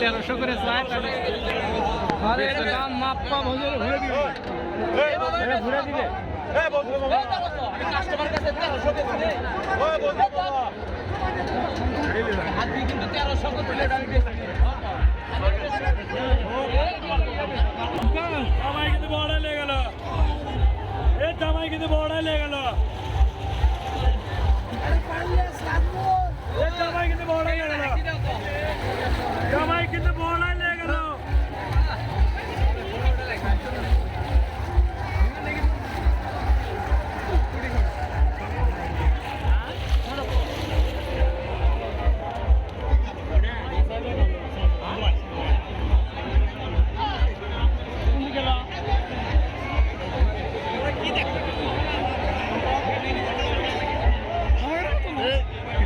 তেরোশো করে চায় দাম মাপ্পা ভজুর ঘুরে দিবে ঘুরে দিবে জামাই কিন্তু বড় লেগে গেল। এ জামাই কিন্তু বড় লেগে গেল। এ জামাই কিন্তু বড় লেগে গেল জামাই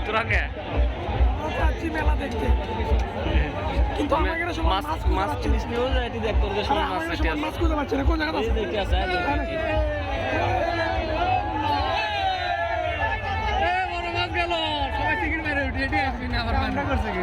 তোরা কে যাচ্ছি মেলা দেখতে। কিন্তু আমাকে এটা সমান মাছ মাছ পাচ্ছি কিনিস যায় এটি দেখ তোর যে না। সময় আরে মাছ আমাকে নাটি সমান আছে। মাছ খুঁজে পাচ্ছি না। কোন জায়গাতে আছে? দেখতে আছে এ বড় মাছ গেল। সবাই টিকিট মেরে উঠে এটি আসবি না আবার রান্না করছে কি?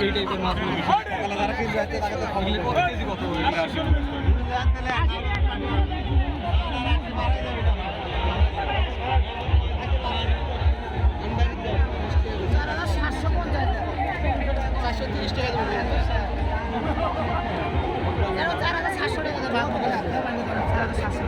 এই টাইপের মাছগুলো বেশি টাকা